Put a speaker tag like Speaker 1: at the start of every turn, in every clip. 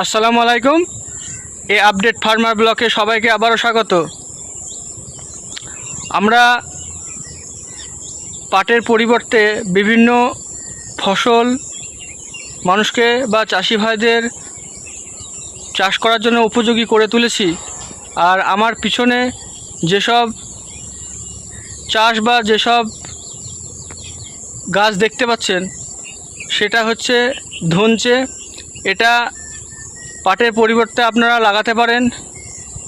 Speaker 1: আসসালামু আলাইকুম। এই আপডেট ফার্মার ব্লকে সবাইকে আবারও স্বাগত। আমরা পাটের পরিবর্তে বিভিন্ন ফসল মানুষকে বা চাষি ভাইদের চাষ করার জন্য উপযোগী করে তুলেছি। আর আমার পিছনে যেসব চাষ বা যেসব গাছ দেখতে পাচ্ছেন, সেটা হচ্ছে ধনচে। এটা পাটের পরিবর্তে আপনারা লাগাতে পারেন।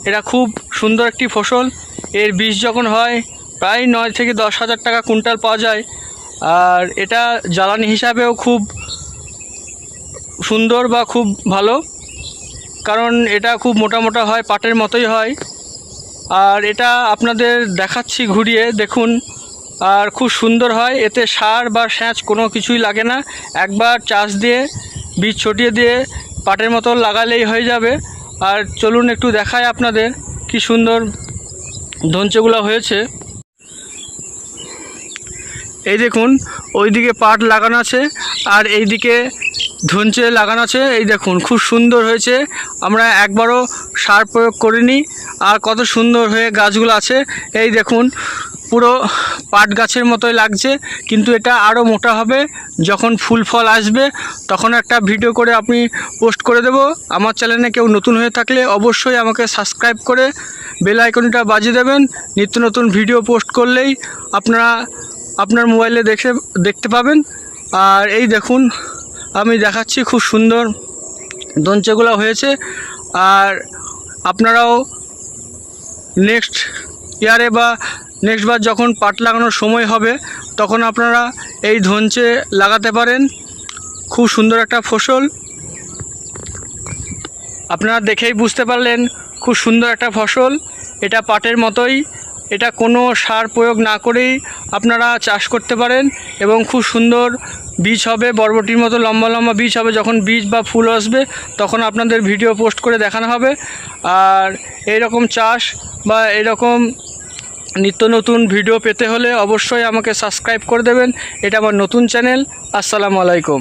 Speaker 1: এটা খুব সুন্দর একটি ফসল। এর বীজ যখন হয়, প্রায় নয় থেকে দশ হাজার টাকা কুইন্টাল পাওয়া যায়। আর এটা জ্বালানি হিসাবেও খুব সুন্দর বা খুব ভালো। কারণ এটা খুব মোটা মোটা হয়, পাটের মতোই হয়। আর এটা আপনাদের দেখাচ্ছি ঘুরিয়ে, দেখুন। আর খুব সুন্দর হয়, এতে সার বা স্যাঁচ কোনো কিছুই লাগে না। একবার চাষ দিয়ে, বীজ ছটিয়ে দিয়ে পাটের মতো লাগালেই হয়ে যাবে। আর চলুন একটু দেখায় আপনাদের কি সুন্দর ধঞ্চেগুলো হয়েছে। এই দেখুন, ওইদিকে পাট লাগানো আছে আর এইদিকে ধঞ্চে লাগানো আছে। এই দেখুন, খুব সুন্দর হয়েছে। আমরা একবারও সার প্রয়োগ করিনি। আর কত সুন্দর হয়ে গাছগুলো আছে। এই দেখুন পুরো পাট গাছের মতোই লাগছে, কিন্তু এটা আরও মোটা হবে। যখন ফুল ফল আসবে, তখন একটা ভিডিও করে আপনি পোস্ট করে দেব। আমার চ্যানেলে কেউ নতুন হয়ে থাকলে অবশ্যই আমাকে সাবস্ক্রাইব করে বেল আইকনটা বাজিয়ে দেবেন। নিত্য নতুন ভিডিও পোস্ট করলেই আপনারা আপনার মোবাইলে দেখে, দেখতে পাবেন। আর এই দেখুন, আমি দেখাচ্ছি খুব সুন্দর দঞ্চেগুলো হয়েছে। আর আপনারাও নেক্সট ইয়ারে বা নেক্সট বার যখন পাট লাগানোর সময় হবে, তখন আপনারা এই ধঞ্চে লাগাতে পারেন। খুব সুন্দর একটা ফসল। আপনারা দেখেই বুঝতে পারলেন, খুব সুন্দর একটা ফসল। এটা পাটের মতোই। এটা কোনো সার প্রয়োগ না করেই আপনারা চাষ করতে পারেন এবং খুব সুন্দর বীজ হবে। বরবটির মতো লম্বা লম্বা বীজ হবে। যখন বীজ বা ফুল আসবে, তখন আপনাদের ভিডিও পোস্ট করে দেখানো হবে। আর এই রকম চাষ বা এরকম নিত্য নতুন ভিডিও পেতে হলে অবশ্যই আমাকে সাবস্ক্রাইব করে দেবেন। এটা আমার নতুন চ্যানেল আসসালামু আলাইকুম।